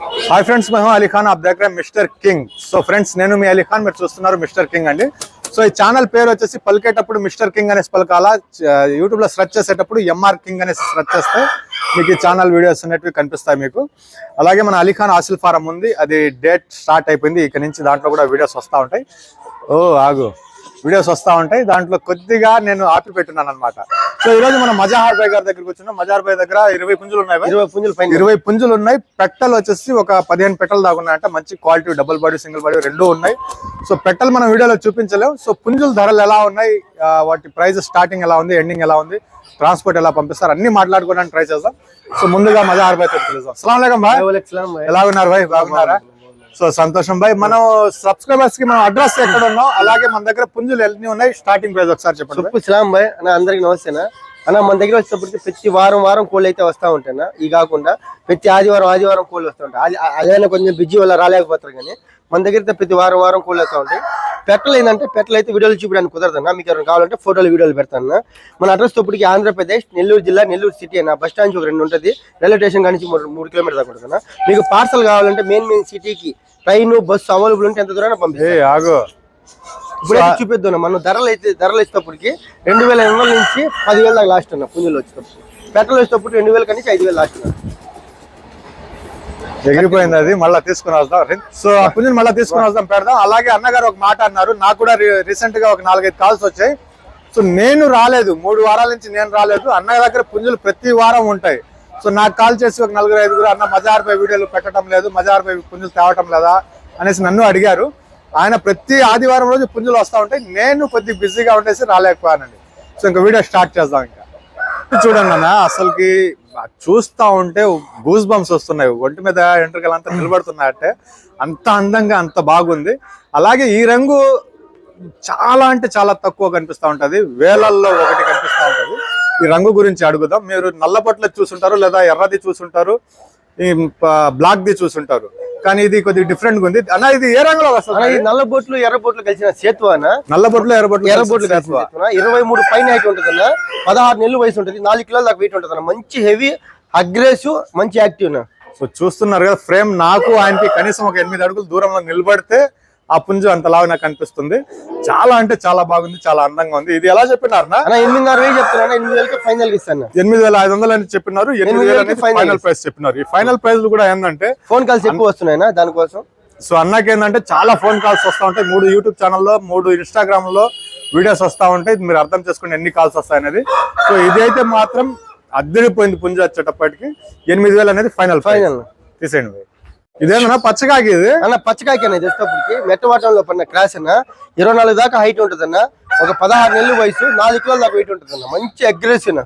Hi friends మేము అలీ ఖాన్ దగ్గర mister king so friends నేను మీ అలీఖాన్ మీరు చూస్తున్నారు మిస్టర్ కింగ్ అండి సో ఈ ఛానల్ పేరు వచ్చేసి పలికేటప్పుడు మిస్టర్ కింగ్ అనేసి పలకాలా యూట్యూబ్లో సెర్చ్ చేసేటప్పుడు ఎంఆర్ కింగ్ అనేసి సెర్చ్ చేస్తే మీకు ఈ ఛానల్ వీడియోస్ అనేటివి కనిపిస్తాయి మీకు అలాగే మన అలీ ఖాన్ ఆసిల్ ఫారం ఉంది అది డేట్ స్టార్ట్ అయిపోయింది ఇక నుంచి దాంట్లో కూడా వీడియోస్ వస్తూ ఉంటాయి. ఓ ఆగు. వీడియోస్ వస్తూ ఉంటాయి దాంట్లో కొద్దిగా నేను ఆపి పెట్టున్నాను అనమాట సో ఈ రోజు మనం మజాహార్ బాయ్ గారి దగ్గరికి వచ్చినాం. మజాహార్ బాయ్ దగ్గర ఇరవై పుంజులు ఉన్నాయి బాయ్. ఇరవై పుంజులు పైన. ఇరవై పుంజులు ఉన్నాయి. పెట్టలు వచ్చేసి ఒక పదిహేను పెట్టలు దాకా ఉన్నాయంట. మంచి quality double body single body రెండు ఉన్నాయి. సో పెట్టలు మనం వీడియోలో చూపించలేం. సో పుంజుల ధరలు ఎలా ఉన్నాయి? వాటి ప్రైస్ స్టార్టింగ్ ఎలా ఉంది? ఎండింగ్ ఎలా ఉంది? ట్రాన్స్పోర్ట్ ఎలా పంపిస్తారు? అన్ని మాట్లాడుకోవడానికి ట్రై చేద్దాం. సో ముందుగా మజాహార్ బాయ్ తోటి పిలుద్దాం. అస్సలం బాయ్. ఎలా ఉన్నారు భాయ్ బాగున్నారా? సో సంతోషం భాయ్ మనం సబ్స్క్రైబర్స్కి మనం అడ్రస్ ఎక్కడ ఉన్నాం? అలాగే మన దగ్గర పుంజులు ఎన్ని ఉన్నాయి? స్టార్టింగ్ ప్రైస్ ఒకసారి చెప్పండి భాయ్. చెప్పు సలాం భాయ్ అన్న అందరికి నమస్తేనా? అన్న మన దగ్గర వచ్చేటప్పటికి ప్రతి వారం వారం కోళ్ళు అయితే వస్తూ ఉంటాయి ఇది కాకుండా ప్రతి ఆదివారం ఆదివారం కోళ్ళు వస్తూ ఉంటాయి. అది అదైనా కొంచెం బిజీ వల్ల రాలేకపోతారు కానీ మన దగ్గర ప్రతి వారం వారం కోళ్ళు వస్తూ ఉంటాయి. పెట్టలు ఏంటంటే పెట్టలు అయితే వీడియోలు చూపించడానికి కుదరదన్నా. మీకు ఎవరైనా కావాలంటే ఫోటోలు వీడియోలు పెడతాను మన అడ్రస్ తోపటికి ఆంధ్రప్రదేశ్ నెల్లూరు జిల్లా నెల్లూరు సిటీ అన్న. బస్ స్టాండ్ ఒక రెండు ఉంటుంది. రైల్వే స్టేషన్ కానీ మూడు మూడు కిలోమీటర్ దాకా ఉంటుంది మీకు పార్సల్ కావాలంటే మెయిన్ మెయిన్ సిటీకి ట్రైన్ బస్సు అవైలబుల్ ఉంటే ఎంత దూరం పంపిస్తాం ఏ ఆగు. ఇప్పుడైతే చూపిద్దాం మనం ధరలు అయితే ధరలు వచ్చేటప్పటికి రెండు వేల ఎనిమిది వందల నుంచి పదివేల దాకా లాస్ట్ ఉన్నా పుంజులు వచ్చేటప్పుడు. పెట్రోల్ వచ్చేటప్పుడు రెండు వేల నుంచి ఐదు వేలు లాస్ట్ ఉన్నా ఎగిరిపోయింది అది. మళ్ళీ తీసుకుని వస్తాం. సో ఆ పుంజుని మళ్ళీ తీసుకుని వస్తాం. పెడదాం. అలాగే అన్నగారు ఒక మాట అన్నారు. నాకు కూడా రీసెంట్గా ఒక నాలుగైదు కాల్స్ వచ్చాయి. సో నేను రాలేదు. మూడు వారాల నుంచి నేను రాలేదు. అన్నయ్య దగ్గర పుంజులు ప్రతి వారం ఉంటాయి. సో నాకు కాల్ చేసి ఒక నలుగురు ఐదుగురు అన్న మజార్ పై వీడియోలు పెట్టడం లేదు మజార్ పై పుంజులు తేవటం లేదా అనేసి నన్ను అడిగారు. ఆయన ప్రతి ఆదివారం రోజు పుంజులు వస్తూ ఉంటాయి. నేను కొద్ది బిజీగా ఉండేసి రాలేకపోయానండి. సో ఇంకా వీడియో స్టార్ట్ చేద్దాం ఇంకా. చూడండి అన్న అసలుకి చూస్తా ఉంటే గూస్ బంప్స్ వస్తున్నాయి. ఒంటి మీద ఎంట్రకలు అంతా నిలబడుతున్నాయంటే. అంత అందంగా అంత బాగుంది. అలాగే ఈ రంగు చాలా అంటే చాలా తక్కువ కనిపిస్తా ఉంటది. వేలల్లో ఒకటి ఈ రంగు గురించి అడుగుదాం. మీరు నల్లపట్ల చూసుంటారు లేదా ఎర్రది చూసుంటారు ఈ బ్లాక్ ది చూసుంటారు. కానీ ఇది కొద్దిగా డిఫరెంట్గా ఉంది. అన్న ఇది ఏ రంగులో వస్తుంది నల్ల బోట్లు ఎర్ర బోట్లు కలిసిన సేతువాన నల్లబొట్లు ఎర్రబొట్లు ఎర్ర బోట్లు కలిసిన సేతువా ఇరవై మూడు పైన హైట్ ఉంటుంది అన్న పదహారు నెలలు వయసు ఉంటుంది. నాలుగు కిలోల దాకా వెయిట్ ఉంటుంది అన్న మంచి హెవీ అగ్రెసివ్ మంచి యాక్టివ్ నా సో చూస్తున్నారు కదా ఫ్రేమ్ నాకు ఆయనకి కనీసం ఒక ఎనిమిది అడుగులు దూరంలో నిలబడితే ఆ పుంజు అంతలాగా నాకు అనిపిస్తుంది. చాలా అంటే చాలా బాగుంది చాలా అందంగా ఉంది. ఇది ఎలా చెప్పినారు ఎనిమిది ఫైనల్ వేల ఐదు వందలు అని చెప్పినారు ఎనిమిది వేలు అనేది final. ఫైనల్ ప్రైస్ చెప్పినారు. ఈ ఫైనల్ ప్రైస్ కూడా ఏంటంటే ఫోన్ కాల్స్ ఎక్కువ వస్తున్నాయి దానికోసం? సో అన్నకి ఏంటంటే చాలా ఫోన్ కాల్స్ వస్తూ ఉంటాయి. మూడు యూట్యూబ్ ఛానల్లో మూడు ఇన్స్టాగ్రామ్లో వీడియోస్ వస్తూ ఉంటాయి. మీరు అర్థం చేసుకోండి ఎన్ని కాల్స్ వస్తాయి అనేది. సో ఇదైతే మాత్రం అద్దరిపోయింది పుంజు వచ్చేటప్పటికి ఎనిమిది వేలు అనేది ఫైనల్ Final. తీసేయండి. ఇదేమన్నా పచ్చకాకి ఇది అన్న పచ్చకాయకి అనేది తెచ్చేటప్పటికి మెట్టవాటంలో పడిన క్రాస్ అన్న ఇరవై నాలుగు దాకా హైట్ ఉంటుంది అన్న ఒక పదహారు నెలల వయసు నాలుగు కిలోల దాకా వెయిట్ ఉంటుంది అన్న మంచి అగ్రెసివ్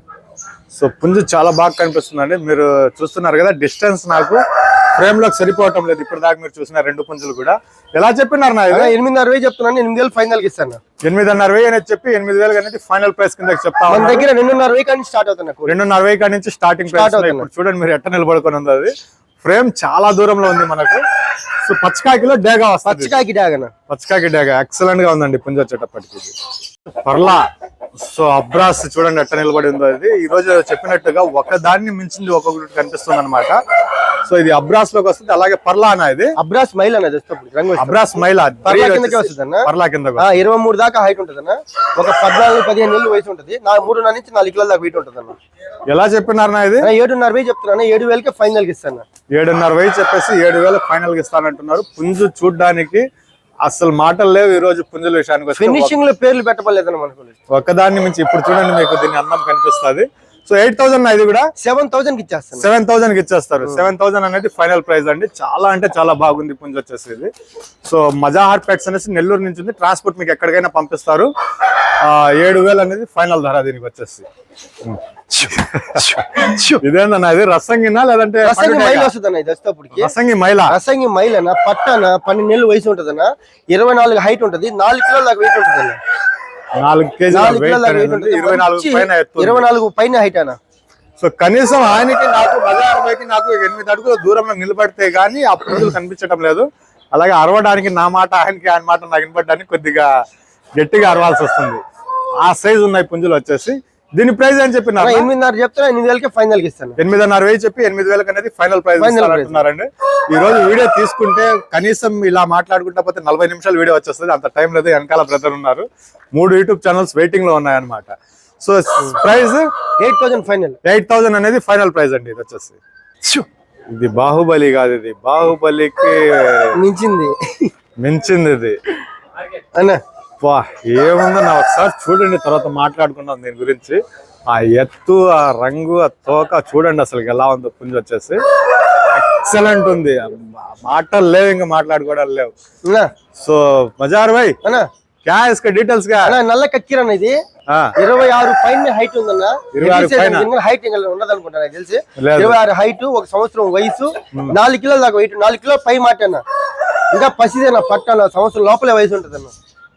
సో పుంజు చాలా బాగా కనిపిస్తుందండి. మీరు చూస్తున్నారు కదా డిస్టెన్స్ నాకు ఫ్రేమ్లోకి సరిపోవటం లేదు. ఇప్పుడు దాకా మీరు చూసిన రెండు పుంజులు కూడా. ఎలా చెప్పినారు నా ఎనిమిదిన్నర వేలు చెప్తున్నాను. ఎనిమిది వేలు ఫైనల్కి ఇస్తాను. ఎనిమిదిన్నర వెయ్యి అనేది చెప్పి ఎనిమిది వేలు అనేది ఫైనల్ ప్రైస్ కింద చెప్తా మన. దగ్గర రెండున్నర వేలు కానీ స్టార్ట్ అవుతుంది రెండున్నర కాడి నుంచి స్టార్టింగ్ ప్రైస్ చూడండి మీరు ఎట్ట నిలబడుకొని ఉంది అది. ఫ్రేమ్ చాలా దూరంలో ఉంది మనకు. సో పచ్చకాకిలో డేగా వస్తుంది. పచ్చకాయకి డాగ్ అన్న పచ్చకాకి డేగా. ఎక్సలెంట్గా ఉందండి పుంజు వచ్చేటప్పటికి. పర్లా సో అబ్రాస్ చూడండి ఎట్ట నిలబడి ఉందో ఈ రోజు చెప్పినట్టుగా ఒక దాన్ని మించింది ఒక్కొక్కటి కనిపిస్తుంది అనమాట సో ఇది అబ్రాస్లోకి వస్తుంది. అలాగే పర్లా అన్న ఇది. అబ్రాస్ మైల్ అన్న రంగు వస్తుంది. అబ్రాస్ మైలా పర్లా కిందకే వస్తుంది అన్న పర్లా కింద ఇరవై మూడు దాకా హైట్ ఉంటుంది అన్న ఒక పద్నాలుగు పదిహేను నెలలు వయసు ఉంటుంది. నా మూడున్నర నుంచి నాలుగు కిలోల దాకా వెయిట్ ఉంటుంది అన్న ఎలా చెప్పినారు ఇది? అన్న, ఏడున్నర వేలు చెప్తున్నాను ఏడు వేలకి ఫైనల్కి ఇస్తాను ఏడున్నర వెయ్యి చెప్పేసి ఏడు వేలు ఫైనల్ ఇస్తానంటున్నారు పుంజు చూడ్డానికి అసలు మాటలు లేవు ఈ రోజు పుంజుల విషయానికి ఫినిషింగ్లో పేర్లు పెట్టబడలేదన్న మనకు. ఒక్కదాన్ని మించి ఇప్పుడు చూడండి మీకు దీని అందం కనిపిస్తుంది. సో ఎయిట్ థౌసండ్ ఇది కూడా సెవెన్ థౌసండ్కి ఇచ్చేస్తాను. సెవెన్ థౌసండ్ ఇచ్చేస్తారు. సెవెన్ థౌసండ్ అనేది ఫైనల్ ప్రైస్ అండి. చాలా అంటే చాలా బాగుంది పుంజు వచ్చేసి సో మజాహార్ పెట్స్ అనేసి నెల్లూరు నుంచి ఉంది. ట్రాన్స్పోర్ట్ మీకు ఎక్కడికైనా పంపిస్తారు. ఆ, ఏడు వేలు అనేది ఫైనల్ ధర దీనికి వచ్చేసి. ఇదేందన్నా ఇది రసంగినా లేదంటే రసంగి మైల్ ఇది వచ్చేటప్పటికి రసంగి మైల? రసంగి మైల్ అన్న పట్టన పన్నెండు నెలలు వయసు ఉంటుంది అన్న ఇరవై నాలుగు హైట్ ఉంటుంది. నాలుగు కిలోల దాకా వెయిట్ ఉంటుంది అన్న నాలుగు ఇరవై నాలుగు పైన హైట్ అన్న. సో కనీసం ఆయనకి నాకు బజార్ పైకి నాకు ఎనిమిది అడుగుల దూరంలో నిలబడితే గానీ ఆ పుంజులు కనిపించడం లేదు. అలాగే అరవడానికి నా మాట ఆయనకి ఆయన మాట నాకు వినపడడానికి కొద్దిగా గట్టిగా అరవాల్సి వస్తుంది. ఆ సైజు ఉన్నాయి పుంజులు వచ్చేసి దీని ప్రైస్ ఏం చెప్పినారు? ఎనిమిదిన్నర చెప్తున్నా ఎనిమిది వేలకి ఫైనల్ ఇస్తాను. ఎనిమిదిన్నర వేలు చెప్పి ఎనిమిది వేలకు అనేది ఫైనల్ ప్రైస్ price. అంటున్నారండి ఈ రోజు వీడియో తీసుకుంటే కనీసం ఇలా మాట్లాడుకుంటా పోతే నలభై నిమిషాలు వీడియో వచ్చేస్తుంది. అంత టైం లేదు వెనకాల బ్రదర్ ఉన్నారు. మూడు యూట్యూబ్ ఛానల్స్ వెయిటింగ్లో ఉన్నాయన్నమాట. So price eight thousand final eight thousand అనేది ఫైనల్ ప్రైస్ అండి ఇది వచ్చేసి! ఇది బాహుబలి కాదు ఇది. బాహుబలికి మించింది. మించింది ఇది. అన్న. వా ఏముందో? నా ఒకసారి చూడండి తర్వాత మాట్లాడుకుందాం దీని గురించి. ఆ ఎత్తు ఆ రంగు ఆ తోక చూడండి అసలు ఎలా ఉందో పుంజు వచ్చేసి. ఎక్సలెంట్ ఉంది. మాటలు లేవు ఇంకా మాట్లాడుకోవడం లేవు. సో మజార్ భాయ్ క్యా ఇస్కా డీటెయిల్స్గా. నల్ల కక్కిరన్న ఇది. ఆ, ఇరవై ఆరు పైన హైట్ ఉందన్న? హైట్ ఉండదు అనుకుంటా నాకు తెలిసి. ఇరవై ఆరు హైట్ ఒక సంవత్సరం వయసు. నాలుగు కిలోల దాకా వెయిట్ నాలుగు కిలో పై మాట అన్న. ఇంకా పసిదేనా పట్టాన సంవత్సరం లోపలే వయసు ఉంటుంది అన్న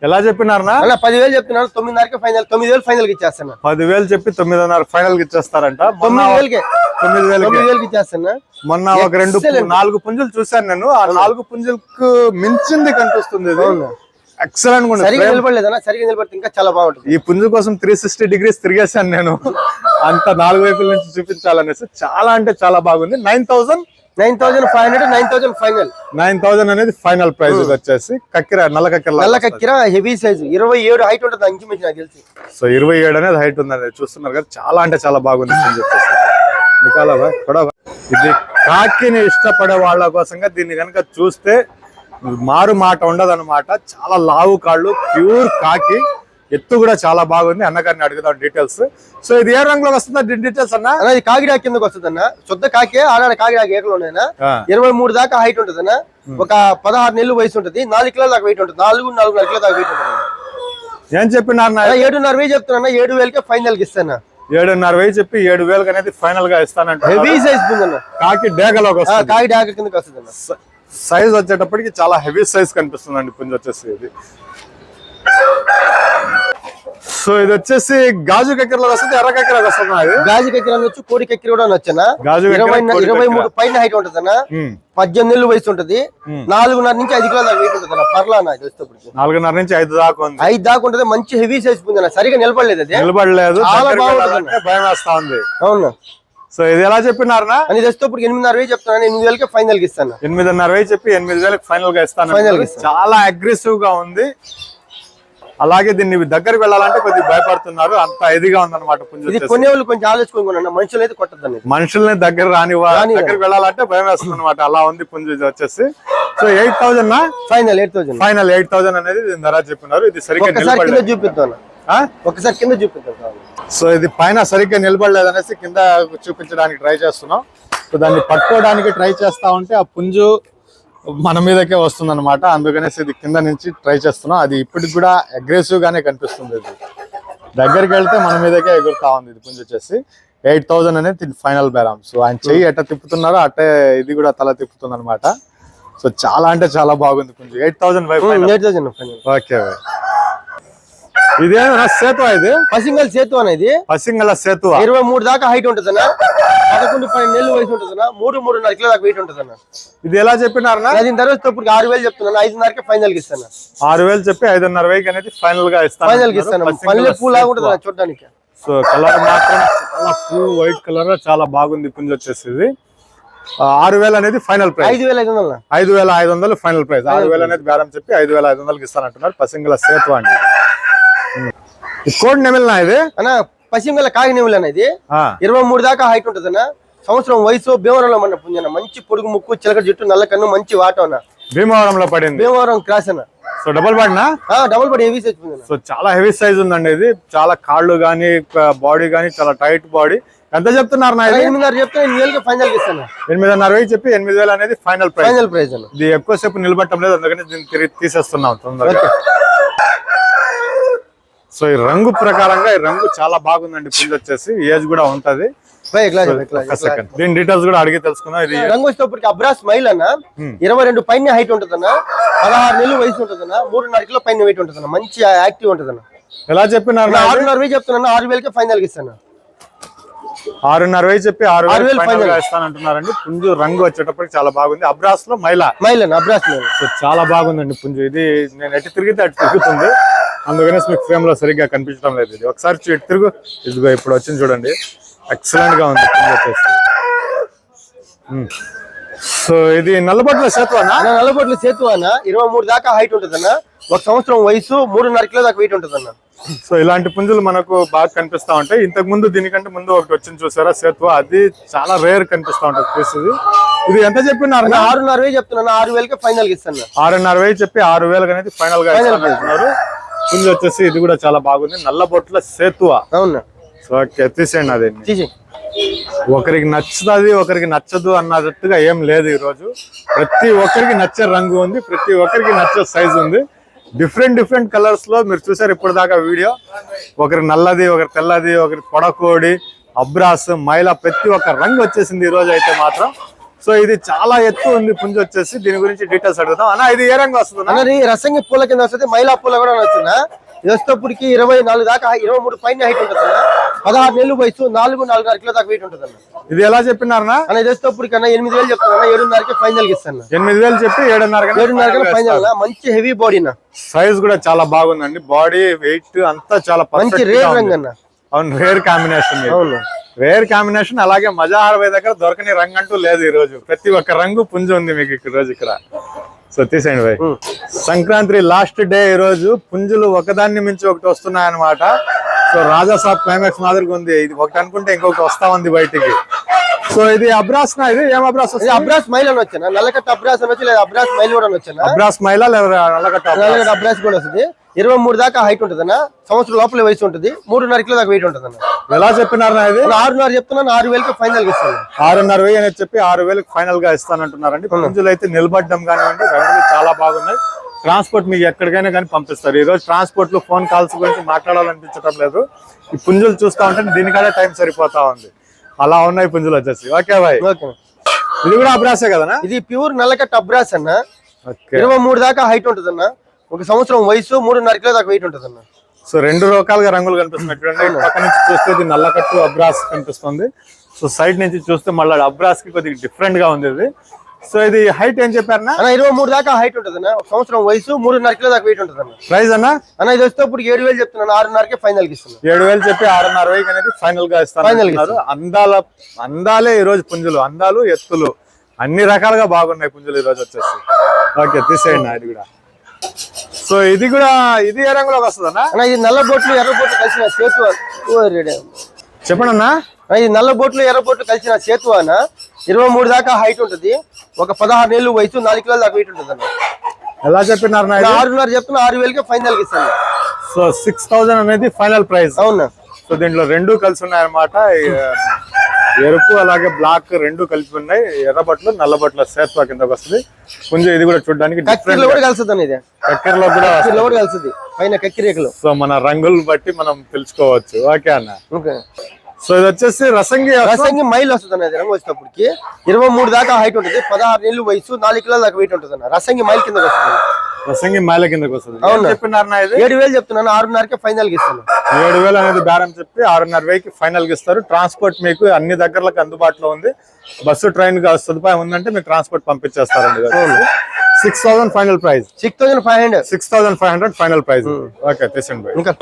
ఎలా చెప్పినారనా? పదివేలు చెప్తున్నాను తొమ్మిదిన్నరకి ఫైనల్ తొమ్మిది వేలు ఫైనల్కి ఇచ్చేస్తాను. పదివేలు చెప్పి తొమ్మిదిన్నర ఫైనల్కి ఇచ్చేస్తారంట. మొన్న తొమ్మిది వేలకి తొమ్మిది వేలకి తొమ్మిది వేలకి ఇచ్చేస్తాను. మొన్న ఒక రెండు. నాలుగు పుంజులు చూశాను నేను. ఆ నాలుగు పుంజులకు మించింది కనిపిస్తుంది. ఎక్సలెంట్ ఉంది సరిగా నిలబడలేదన్న సరిగా నిలబడితే ఇంకా చాలా బాగుంటుంది. ఈ పుంజు కోసం త్రీ సిక్స్టీ డిగ్రీస్ తిరిగేసాను నేను. అంత నాలుగు వైపుల నుంచి చూపించాలనేసి చాలా అంటే చాలా బాగుంది. Nine thousand nine thousand five hundred nine thousand final. Nine thousand అనేది ఫైనల్ ప్రైస్ వచ్చేసి కక్కిర నల్ల కక్కిర నల్ల కక్కిర హెవీ సైజు. ఇరవై ఏడు హైట్ ఉంటుంది అంకిమించి నాకు తెలిసి. సో ఇరవై ఏడు అనేది హైట్ ఉంది అనేది చూస్తున్నారు కదా చాలా అంటే చాలా బాగుంది కొడవ. బాయ్. ఇది కాకిని ఇష్టపడే వాళ్ళ కోసంగా దీన్ని కనుక చూస్తే మారు మాట ఉండదు చాలా లావు కాళ్ళు ప్యూర్ కాకి. ఎత్తు కూడా చాలా బాగుంది. అన్నగారిని అడుగుదాం డీటెయిల్స్ సో ఇది ఏ రంగులో వస్తుందా? డీటెయిల్స్ అన్న? అన్న ఇది కాకిడా కిందకి వస్తుంది అన్న శుద్ధ కాకే ఆడాడ కాకిడా ఏకలు ఉన్నాయన్న ఆ, ఇరవై మూడు దాకా హైట్ ఉంటుంది అన్న ఒక పదహారు నెలలు వయసు ఉంటుంది. నాలుగు కిలోల దాకా వెయిట్ ఉంటుంది. నాలుగు నాలుగున్నర కిలో దాకా వెయిట్ ఉంటుంది. ఏం చెప్పినారు ఏడున్నర వేలు చెప్తున్నా ఏడు వేలకే ఫైనల్కి ఇస్తాను. ఏడున్నర వెయ్యి చెప్పి ఏడు వేలకు అనేది ఫైనల్గా ఇస్తానంట హెవీ సైజ్ కాకి డేగలోకి వస్తుంది. కాకిడా ఆక కిందకి వస్తుంది సైజ్ వచ్చేటప్పటికి చాలా హెవీ సైజ్ కనిపిస్తుందండి. పుంజు వచ్చేసి ఇది. సో ఇది వచ్చేసి గాజు కక్కెరలో వస్తుంది ఎర్ర కక్కెరలో వస్తుంది గాజు కక్కిర అనొచ్చు కోడి కక్కిర కూడా అనొచ్చన్న గాజు కక్కెర, ఇరవై ఇరవై కక్కెర. మూడు పైన హైట్ ఉంటుంది అన్న. పద్దెనిమిది నెలలు వయసు ఉంటుంది. నాలుగున్నర నుంచి ఐదు కిలోల దాకా వెయిట్ ఉంటుంది అన్న పర్లా అన్న నాలుగున్నర నుంచి ఐదు దాకా ఉంది. ఐదు దాకా ఉంటుంది మంచి హెవీ సైజ్ పుంజన్న సరిగా నిలబడలేదు అది. నిలబడలేదు చాలా బాగుంటుంది. భయం వేస్తా ఉంది. అవును? సో ఇది ఎలా చెప్పినారనా అని ఎనిమిదిన్నర వేలు చెప్తున్నాను ఎనిమిది వేలకే ఫైనల్కి ఇస్తాను. ఎనిమిదిన్నర వేలు చెప్పి ఎనిమిది వేలకు ఫైనల్గా ఇస్తాను గా ఇస్తాను. చాలా అగ్రెసివ్గా ఉంది. అలాగే దీన్ని దగ్గరికి వెళ్ళాలంటే కొద్దిగా భయపడుతున్నారు. అంత ఇదిగా ఉందన్నమాట పుంజు ఇది వచ్చేసి. కొనే వాళ్ళు కొంచెం ఆలోచుకొని కొనండి. మనుషులు అయితే కొట్టద్దండి మనుషుల్ని దగ్గర రానివ్వ. దగ్గరికి వెళ్ళాలంటే భయం వేస్తుంది అనమాట అలా ఉంది పుంజు వచ్చేసి. సో ఎయిట్ థౌసండ్ నా? Final eight thousand final eight thousand అనేది దీని ధర చెప్పినారు. ఇది సరిగ్గా చూపిస్తాను? ఒకసారి కింద చూపిస్తాను సో ఇది పైన సరిగ్గా నిలబడలేదు అనేసి కింద చూపించడానికి ట్రై చేస్తున్నాం. సో దాన్ని పట్టుకోవడానికి ట్రై చేస్తా ఉంటే ఆ పుంజు మన మీదకే వస్తుంది అనమాట అందుకనేసి ఇది కింద నుంచి ట్రై చేస్తున్నాం. అది ఇప్పటికి కూడా అగ్రెసివ్ గానే కనిపిస్తుంది ఇది. దగ్గరికి వెళ్తే మన మీదకే ఎగురుతా ఉంది ఇది పుంజు వచ్చేసి. ఎయిట్ థౌసండ్ అనేది ఫైనల్ బేరాం సో ఆయన చెయ్యి ఎట్ట తిప్పుతున్నారో అట్టే ఇది కూడా తల తిప్పుతుంది అనమాట సో చాలా అంటే చాలా బాగుంది పుంజు. Eight thousand okay. ఇదేనా సేతు ఇది. పసింగల్ సేతు అనేది పసింగల సేతు ఇరవై మూడు దాకా హైట్ ఉంటుందన్న. పదకొండు పన్నెండు నెలలు వయసు ఉంటుందన్న. మూడు మూడున్నర కిలో దాకా వెయిట్ ఉంటుందన్న. ఇది ఎలా చెప్పినారనా అది తర్వాత ఇప్పుడు ఆరు వేలు చెప్తున్నాను. ఐదున్నరకే ఫైనల్కి ఇస్తాను. ఆరు వేలు చెప్పి ఐదున్నర వేలకి అనేది ఫైనల్గా ఇస్తాను ఫైనల్కి ఇస్తాను. పల్లె పూ లాగా ఉంటుంది చూడడానికి. సో కలర్ మాత్రం చాలా పూ వైట్ కలర్ చాలా బాగుంది పుంజు వచ్చేసి ఇది ఆరు వేలు అనేది ఫైనల్ ప్రైస్ ఐదు వేల ఐదు వందల ఐదు వేల ఐదు వందలు ఫైనల్ ప్రైస్ ఆరు వేలు అనేది బేరం చెప్పి ఐదు వేల ఐదు వందలకి ఇస్తానంటున్నారు పసింగల సేతు అండి కోడ్ నెమిలినా ఇది? అన్న పసింగల కాగినెవులు అనేది ఆ, ఇరవై మూడు దాకా హైట్ ఉంటుందన్న. సంవత్సరం వయసు భీమవరంలో మన పుంజన మంచి పొడుగు ముక్కు చిలక జుట్టు నల్ల కన్ను మంచి వాటం అన్న. భీమవరంలో పడింది. భీమవరం క్రాస్ అన్న. సో డబల్ పడినా double body heavy size so చాలా హెవీ సైజ్ ఉందండి ఇది. చాలా కాళ్ళు గానీ బాడీ గానీ చాలా టైట్ బాడీ ఎంత చెప్తున్నారు ఇది? ఎనిమిదిన్నర చెప్తే ఎనిమిది ఫైనల్కి ఇస్తాను. ఎనిమిదిన్నర వేలు చెప్పి ఎనిమిది వేలు అనేది ఫైనల్ ప్రైస్ ఫైనల్ ప్రైస్ అన్న. ఇది ఎక్కువసేపు నిలబట్టం లేదు అందుకని దీన్ని తిరిగి తీసేస్తున్నాం తొందరగా. సో ఈ రంగు ప్రకారంగా ఈ రంగు చాలా బాగుందండి. పుంజు వచ్చేసి ఏజ్ కూడా ఉంటది. దీని డీటెయిల్స్ కూడా అడిగి తెలుసుకుందాం. ఇది రంగు వచ్చేటప్పటికి అబ్రాస్ మైల్ అన్న. ఇరవై రెండు పైన హైట్ ఉంటుందన్న. పదహారు నెలలు వయసు ఉంటుందన్న. మూడున్నర కిలో పైన వెయిట్ ఉంటుందన్న. మంచి యాక్టివ్ ఉంటుందన్న. ఎలా చెప్పినారు నా ఆరున్నర వేలు చెప్తున్నా ఆరు వేలకి ఫైనల్ ఇస్తాను. ఆరున్నర వేలు చెప్పి ఆరు ఆరు వేలు ఫైనల్. ఇస్తానంటున్నారండి పుంజు రంగు వచ్చేటప్పటికి చాలా బాగుంది. అబ్రాస్లో మైలా. మైల్ అన్న అబ్రాస్ సో చాలా బాగుందండి పుంజు. ఇది నేను ఎటు తిరిగితే అటు తిరుగుతుంది. అందుకనేసి మీకు ఫ్రేమ్లో సరిగ్గా కనిపించడం లేదు ఇది. ఒకసారి చూ- ఇటు తిరుగు. ఇదిగో ఇప్పుడు వచ్చింది చూడండి. ఎక్సలెంట్గా ఉంది. వచ్చేసి. సో ఇది నల్లబొట్ల సేతువనా? నల్లబొట్ల సేతు అన్న ఇరవై మూడు దాకా హైట్ ఉంటుందన్న. ఒక సంవత్సరం వయసు మూడున్నర కిలో దాకా వెయిట్ ఉంటుందన్న. సో ఇలాంటి పుంజులు మనకు బాగా కనిపిస్తా ఉంటాయి. ఇంతకు ముందు దీనికంటే ముందు ఒకటి వచ్చింది చూసారా? సేతువ? అది చాలా రేర్ కనిపిస్తా ఉంటుంది పీస్ ఇది. ఇది ఎంత చెప్పినారు ఆరున్నర వేలు చెప్తున్నా ఆరు వేలకి ఫైనల్ ఇస్తాను ఆరున్నర వేలు చెప్పి ఆరు వేలకు అనేది ఫైనల్గా పుంజు వచ్చేసి ఇది కూడా చాలా బాగుంది. నల్లబొట్ల సేతువ. అవునా. సో ఓకే తీసేయండి అది. ఒకరికి నచ్చుతుంది ఒకరికి నచ్చదు అన్నట్టుగా ఏం లేదు ఈ రోజు ప్రతి ఒక్కరికి నచ్చే రంగు ఉంది ప్రతి ఒక్కరికి నచ్చే సైజ్ ఉంది. డిఫరెంట్ డిఫరెంట్ కలర్స్లో మీరు చూసారు ఇప్పుడు దాకా వీడియో. ఒకరి నల్లది ఒకరి తెల్లది ఒకరి పొడకోడి అబ్రాస్ మైల ప్రతి ఒక్క రంగు వచ్చేసింది ఈ రోజు అయితే మాత్రం. సో ఇది చాలా ఎత్తు ఉంది పుంజు వచ్చేసి. దీని గురించి డీటెయిల్స్ అడుగుదాం. అన్న ఇది ఏ రంగు వస్తుంది అన్నది రసంగి పూల కింద వస్తుంది. మైలా పూల కూడా వచ్చిందా ఇది వచ్చేటప్పటికి ఇరవై నాలుగు దాకా ఇరవై మూడు పైన హైట్ ఉంటుంది అన్న పదహారు నెలలు వయసు నాలుగు నాలుగున్నర కిలో దాకా వెయిట్ ఉంటుంది అన్న ఇది ఎలా చెప్పినారనా అన్న ఇది వచ్చేటప్పటికి అన్న ఎనిమిది వేలు చెప్తాను ఏడున్నరకి ఫైనల్ ఇస్తాను ఎనిమిది వేలు చెప్పి ఏడున్నర ఏడున్నరకి ఫైనల్ మంచి హెవీ బాడీ నా సైజ్ కూడా చాలా బాగుందండి. బాడీ వెయిట్ అంతా చాలా మంచి రేర్. రంగు అన్న అవును రేర్ కాంబినేషన్ అవును. రేర్ కాంబినేషన్ అలాగే మజా అరవై దగ్గర దొరకని రంగు అంటూ లేదు ఈ రోజు. ప్రతి ఒక్క రంగు పుంజు ఉంది మీకు ఈ రోజు ఇక్కడ. సో తీసేయండి భాయ్ ఉమ్. సంక్రాంతి లాస్ట్ డే ఈ రోజు పుంజులు ఒకదాన్ని మించి ఒకటి వస్తున్నాయి అనమాట సో రాజాసాబ్ క్లైమాక్స్ మాదిరిగా ఉంది. ఇది ఒకటి అనుకుంటే ఇంకొకటి వస్తా ఉంది బయటికి. సో ఇది అబ్రాస్ నా ఇది? ఏం అబ్రాస్ ఇది అబ్రాస్ మైల్ అని వచ్చాను? నల్లకట్ట అబ్రాస్ అని వచ్చి లేదా అబ్రాస్ మైల్ కూడా అని వచ్చాను? అబ్రాస్ మైలా లేదా నల్లగట్ట అబ్రాస్? నల్లగడ్డ అబ్రాస్ కూడా వస్తుంది. ఇరవై మూడు దాకా హైట్ ఉంటుంది అన్న సంవత్సరం లోపల వయసు ఉంటుంది. మూడున్నర కిలో దాకా వెయిట్ ఉంటుంది అన్న ఎలా చెప్పినారు ఆరున్నర చెప్తున్నాను ఆరు వేలకి ఫైనల్ ఇస్తాను. ఆరున్నర వెయ్యి అని చెప్పి ఆరు వేలకు ఫైనల్గా ఇస్తానంటున్నారండి. పుంజులు అయితే నిలబడ్డం కానివ్వండి చాలా బాగున్నాయి. ట్రాన్స్పోర్ట్ మీకు ఎక్కడికైనా కానీ పంపిస్తారు. ఈ రోజు ట్రాన్స్పోర్ట్లో ఫోన్ కాల్స్ గురించి మాట్లాడాలనిపించడం లేదు. ఈ పుంజులు చూస్తా ఉంటే దీనికనే టైం సరిపోతా ఉంది. అలా ఉన్నాయి పుంజులు వచ్చేసి. Okay bye. ఓకే. ఇది కూడా అబ్రాసే కదనా? ఇది ప్యూర్ నల్లకట్ట అబ్రాస్ అన్న ఇరవై మూడు దాకా హైట్ ఉంటుంది అన్న ఒక సంవత్సరం వయసు మూడున్నర కిలో దాకా వెయిట్ ఉంటుంది అన్న సో రెండు రకాలుగా రంగులు కనిపిస్తున్నాయి. చూడండి పక్క నుంచి చూస్తే ఇది నల్లకట్టు అబ్రాస్ కనిపిస్తుంది. సో సైడ్ నుంచి చూస్తే మళ్ళీ అబ్రాస్కి కొద్దిగా డిఫరెంట్గా ఉంది ఇది. సో ఇది హైట్ ఏం చెప్పారనా అన్న ఇరవై మూడు దాకా హైట్ ఉంటుంది అన్న ఒక సంవత్సరం వయసు మూడున్నర కిలో దాకా వెయిట్ ఉంటుంది అన్న ప్రైస్ అన్నా? అన్న ఇది వస్తే ఇప్పుడు ఏడు వేలు చెప్తున్నాను. ఆరున్నరకే ఫైనల్ ఇస్తున్నాను. ఏడు వేలు చెప్పి ఆరున్నర వేలకి అనేది ఫైనల్గా ఇస్తాను అంటున్నారు. అందాల అందాలే ఈ రోజు పుంజులు అందాలు ఎత్తులు. అన్ని రకాలుగా బాగున్నాయి పుంజులు ఈ రోజు వచ్చేసి. ఓకే తీసేయండి అది కూడా. సో ఇది కూడా ఇది ఏ రంగులోకి వస్తుందన్నా? ఇది నల్ల బోట్లు ఎర్ర బోట్లు కలిసిన సేతు. చెప్పండి అన్నా ఇది నల్ల బోట్లు ఎర్ర బోట్లు కలిసిన సేతు అన్న ఇరవై మూడు దాకా హైట్ ఉంటుంది. ఒక పదహారు నెలలు వయసు నాలుగు కిలోల దాకా వెయిట్ ఉంటుంది అన్న ఎలా చెప్పినారు ఆరున్నర చెప్తున్నా ఆరు వేలకే ఫైనల్ ఇస్తాను. సో సిక్స్ అనేది ఫైనల్ ప్రైస్ అవునా? సో దీంట్లో రెండు కలిసి ఉన్నాయన్నమాట. ఎరుపు అలాగే బ్లాక్ రెండు కలిపి ఉన్నాయి. ఎర్ర బట్టలు నల్ల బట్టలు సేత్వా కిందకి వస్తుంది. కొంచెం ఇది కూడా చూడడానికి కక్కిరిలో కూడా కలుస్తుంది. పైన కక్కిరేకలు సో మన రంగులు బట్టి మనం తెలుసుకోవచ్చు. ఓకే అన్న. ఓకే. సో ఇది వచ్చేసి రసంగి రసంగి మైల్ వస్తుంది అన్నది రంగు వచ్చేటప్పటికి. ఇరవై మూడు దాకా హైట్ ఉంటుంది. పదహారు నెలలు వయసు నాలుగు కిలోల దాకా వెయిట్ ఉంటుంది అన్న రసంగి మైల్ కింద వస్తుంది రసంగి మైల కిందకి వస్తుంది? చెప్పినారు ఏడు వేలు చెప్తున్నాను ఆరున్నరకే ఫైనల్ ఇస్తాను. ఏడు వేలు అనేది బేరం చెప్పి ఆరున్నర వేలకి ఫైనల్ ఇస్తారు. ట్రాన్స్పోర్ట్ మీకు అన్ని దగ్గరలకు అందుబాటులో ఉంది. బస్సు ట్రైన్గా సదుపాయం ఉందంటే మీకు transport పంపించేస్తారండి. Six thousand final price. Six thousand five hundred. Six thousand five hundred final price. Okay తీసండి ఇంకా.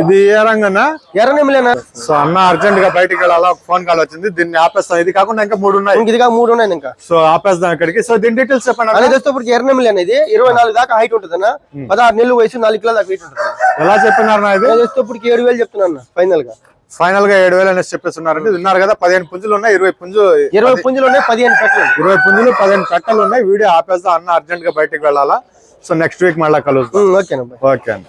ఇది ఏ రంగన్నా? ఎర్ర నెమిలేనా సో అన్న అర్జెంట్గా బయటికి వెళ్ళాలా? ఫోన్ కాల్ వచ్చింది. దీన్ని ఆపేస్తాం. ఇది కాకుండా ఇంకా మూడు ఉన్నాయి. ఇంక ఇదిగా మూడు ఉన్నాయి ఇంకా. సో ఆపేస్తాం ఇక్కడికి. సో దీని డీటెయిల్స్ చెప్పండి ఎర్ర నెమిలి అనేది ఇరవై నాలుగు దాకా హైట్ ఉంటుంది అన్న పదహారు నెలలు వయసు నాలుగు కిలోల దాకా వెయిట్ ఉంటుంది. ఎలా చెప్పినారు ఇది? ఏడు వేలు చెప్తున్నాను ఫైనల్గా. ఫైనల్గా ఏడు వేలు అనేసి చెప్పేస్తున్నారండి. ఇది ఉన్నారు కదా పదిహేను పుంజులు ఉన్నాయి ఇరవై పుంజు ఇరవై పుంజులు ఉన్నాయి పదిహేను పెట్టలు ఇరవై పుంజులు పదిహేను కట్టలు ఉన్నాయి వీడియో ఆపేస్తా అన్న అర్జెంట్గా బయటికి వెళ్ళాలా? సో నెక్స్ట్ వీక్ మళ్ళీ కలుద్దాం. ఓకేనా ఓకే అండి.